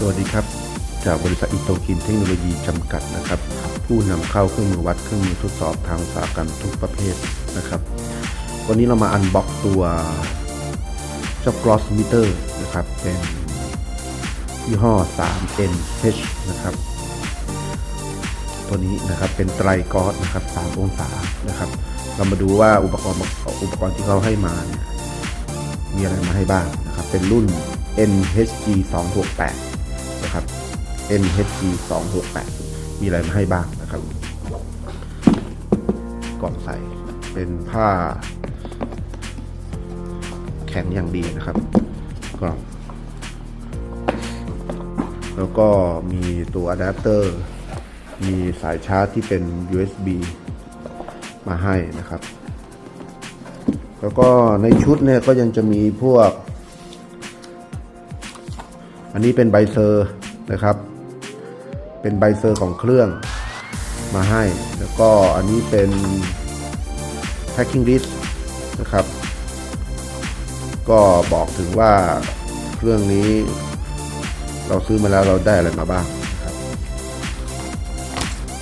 สวัสดีครับ จากบริษัทอิโตกินเทคโนโลยีจำกัดนะครับ ผู้นำเข้าเครื่องมือวัดเครื่องมือทดสอบทางอุตสาหกรรมทุกประเภทนะครับ วันนี้เรามาอันบ็อกตัวเจ้ากรอสมิเตอร์นะครับ เป็นยี่ห้อ 3NH นะครับ ตัวนี้นะครับเป็นไตรกอสนะครับ 3 องศานะครับ เรามาดูว่าอุปกรณ์อุปกรณ์ที่เขาให้มาเนี่ยมีอะไรมาให้บ้างนะครับ เป็นรุ่น NHG 268 นะครับ NHG 268มีอะไรมาให้บ้างนะครับ กล่องใส่เป็นผ้า แข็งอย่างดีนะครับ กล่อง แล้วก็มีตัวอะแดปเตอร์ มีสายชาร์จที่เป็น USB มาให้นะครับ แล้วก็ในชุดเนี่ยก็ยังจะมีพวก อันนี้เป็นใบเซอร์ นะครับ เป็นใบเซอร์ของเครื่องมาให้ แล้วก็อันนี้เป็น packing list นะครับ ก็บอกถึงว่าเครื่องนี้เราซื้อมาแล้วเราได้อะไรมาบ้างนะครับ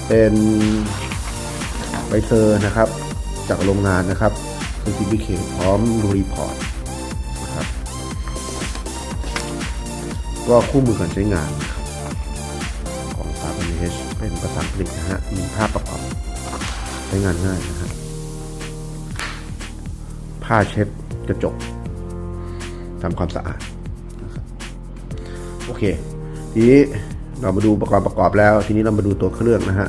เป็นใบเซอร์นะครับ จากโรงงานนะครับ certificate พร้อมดูรีพอร์ตนะครับ ก็คู่มือการใช้งาน เป็นภาษาอังกฤษนะฮะ มีภาพประกอบ ใช้งานง่ายนะฮะ ผ้าเช็ดกระจกทำความสะอาดโอเค ทีนี้เรามาดูอุปกรณ์ประกอบแล้ว ทีนี้เรามาดูตัวเครื่องนะฮะ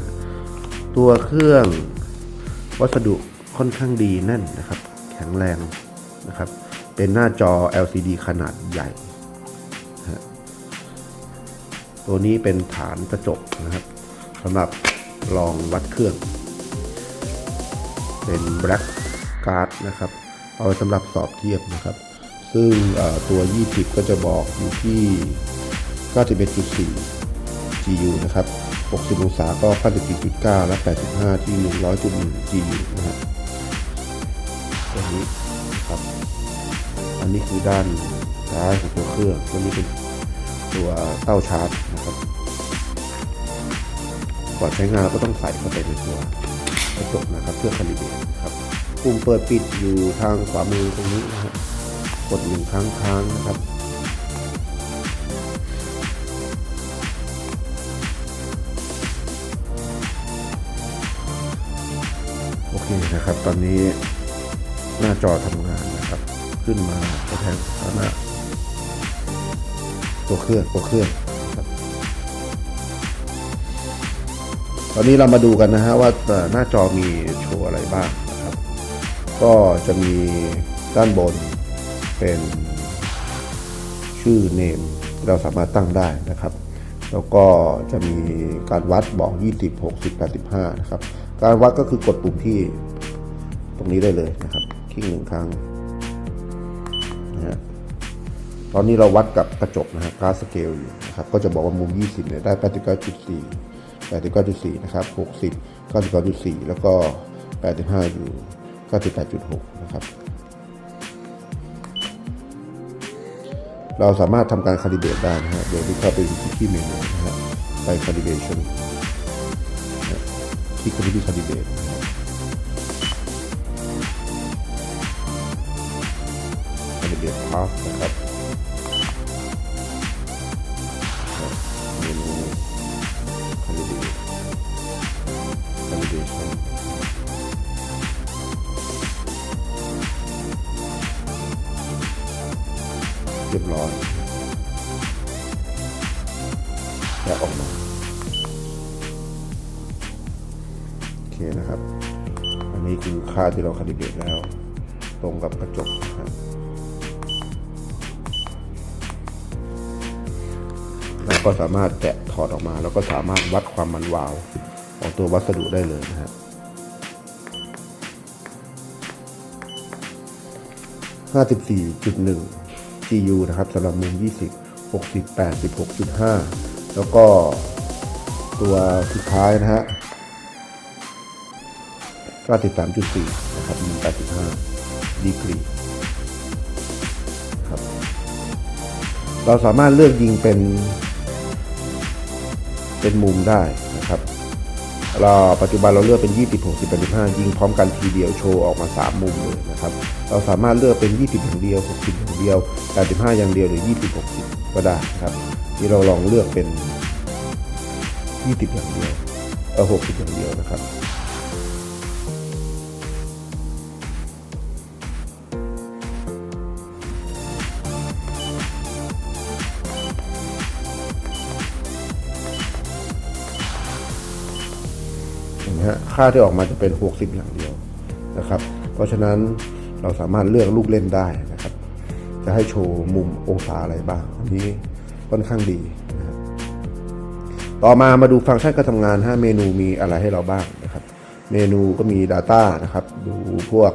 ตัวเครื่องวัสดุค่อนข้างดีแน่นนะครับ แข็งแรงนะครับ เป็นหน้าจอ LCD ขนาดใหญ่ตัวนี้เป็นฐานกระจกนะครับ สำหรับรองวัดเครื่อง เป็น Black Card นะครับ เอาไว้สำหรับสอบเทียบนะครับ ซึ่งตัว 20 ก็จะบอกอยู่ที่ 91.4 GU นะครับ 60 องศาก็94.9 และ 85 ที่ 100.1 GU นะครับตัวนี้นะครับ อันนี้คือด้านซ้ายของตัวเครื่องตัวนี้เป็นตัวเต้าชาร์จนะครับ ก่อนใช้งานเราก็ต้องใส่เข้าไปในตัวกระจกนะครับเพื่อคาลิเบรตนะครับปุ่มเปิดปิดอยู่ทางขวามือตรงนี้นะครับกดหนึ่งครั้งค้างนะครับโอเคนะครับ ตอนนี้หน้าจอทำงานนะครับ ขึ้นมาแสดงสถานะตัวเครื่องตัวเครื่อง อนนี้เรามาดูกันนะฮะว่าหน้าจอมีโชว์อะไรบ้างนะครับ ก็จะมีด้านบนเป็นชื่อเนมเราสามารถตั้งได้นะครับ แล้วก็จะมีการวัดบอก 20 60 85 นะครับ การวัดก็คือกดปุ่มที่ตรงนี้ได้เลยนะครับ คลิกหนึ่งครั้งนะฮะตอนนี้เราวัดกับกระจกนะฮะการสเกลอยู่นะครับ ก็จะบอกว่ามุม 20เนี่ยได้ 89.4 89.4 นะครับ 60 99.4แล้วก็ 85 อยู่ 98.6 นะครับ เราสามารถทำการคาลิเบตได้นะฮะโดยที่เข้าไปที่เมนูนะฮะไปคาลิเบชันคลิกเข้าไปที่คาลิเบตคาลิเบตพาสนะครับ เรียบร้อยแล้วออกมาโอเคนะครับ อันนี้คือค่าที่เราคาลิเบตแล้ว ตรงกับกระจกนะครับแล้วก็สามารถแกะถอดออกมา แล้วก็สามารถวัดความมันวาวของตัววัสดุได้เลยนะฮะ54.1 GU นะครับสำหรับมุม 20 60 86.5 แล้วก็ตัวสุดท้ายนะฮะ93.4 นะครับมุม85 ดีกรีครับเราสามารถเลือกยิงเป็น เป็นมุมได้ เราปัจจุบันเราเลือกเป็น 20 60 85 ยิงพร้อมกันทีเดียวโชว์ออกมา 3 มุมเลยนะครับ เราสามารถเลือกเป็น 20 อย่างเดียว 60 อย่างเดียว 85 อย่างเดียวหรือ 20 60 ก็ได้ครับนี่เราลองเลือกเป็น 20 อย่างเดียวเออ60 อย่างเดียวนะครับ ฮะค่าที่ออกมาจะเป็น 60 อย่างเดียวนะครับ เพราะฉะนั้นเราสามารถเลือกลูกเล่นได้นะครับ จะให้โชว์มุมองศาอะไรบ้างอันนี้ค่อนข้างดีนะต่อมามาดูฟังก์ชันการทำงาน5เมนูมีอะไรให้เราบ้างนะครับ เมนูก็มี Data นะครับ ดูพวก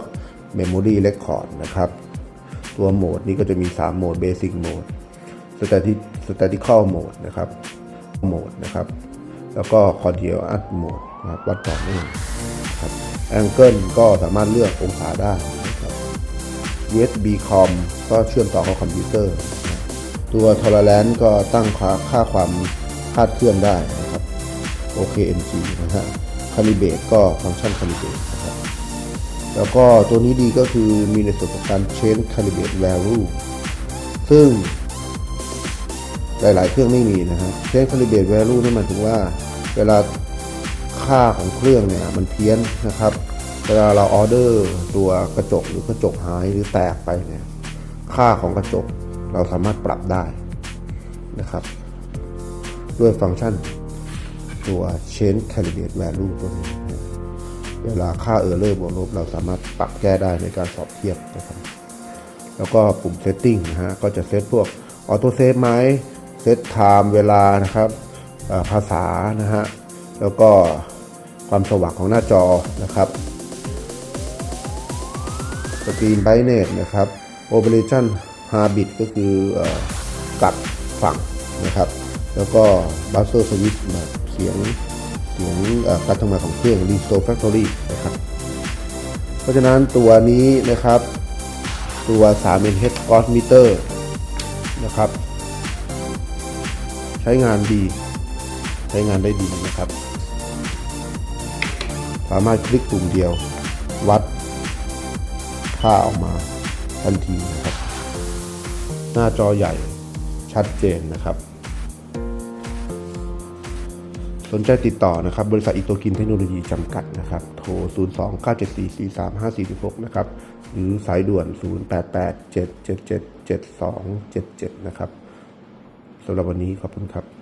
Memory Record นะครับ ตัวโหมดนี้ก็จะมี 3 โหมด Basic Mode Static Statical Mode นะครับโหมดนะครับ แล้วก็ Continuous Mode นะครับวัดต่อเนื่องครับ Angle ก็สามารถเลือกองศาได้นะครับ USB COM ก็เชื่อมต่อกับคอมพิวเตอร์ ตัว Tolerance ก็ตั้งค่าค่าความคาดเคลื่อนได้นะครับ OKMG นะฮะ Calibrate ก็ฟังก์ชัน Calibrate นะครับแล้วก็ตัวนี้ดีก็คือมีในส่วนของการ Change Calibrate Value ซึ่งหลาย ๆ เครื่องไม่มีนะฮะ Change Calibrate Value นี่หมายถึงว่าเวลา ค่าของเครื่องเนี่ยมันเพี้ยนนะครับเวลาเราออเดอร์ตัวกระจกหรือกระจกหายหรือแตกไปเนี่ยค่าของกระจกเราสามารถปรับได้นะครับ ด้วยฟังก์ชันตัว Change Calibrate Value ตัวนี้เวลาค่าเออร์เลอร์บวกลบเราสามารถปรับแก้ได้ในการสอบเทียบนะครับ แล้วก็ปุ่ม Setting นะฮะก็จะเซตพวกออโต้เซฟไหมเซตไทม์เวลานะครับภาษานะฮะแล้วก็ ความสว่างของหน้าจอนะครับสกรีนไบเนตนะครับ Operation Habit ก็คือเอ่อกลับฝั่งนะครับ แล้วก็ Buzzer Switch แบบเสียงเสียงการทำงานของเครื่อง Restore Factory นะครับเพราะฉะนั้นตัวนี้นะครับ ตัว 3NH Gauss Meter นะครับ ใช้งานดี ใช้งานได้ดีนะครับ สามารถคลิกปุ่มเดียว วัดค่าออกมาทันทีนะครับ หน้าจอใหญ่ชัดเจนนะครับ สนใจติดต่อนะครับ บริษัทอิโตกินเทคโนโลยีจำกัดนะครับ โทร 029744356 นะครับ หรือสายด่วน 0 8 8 7 7 7 7 2 7 7 นะครับสำหรับวันนี้ขอบคุณครับ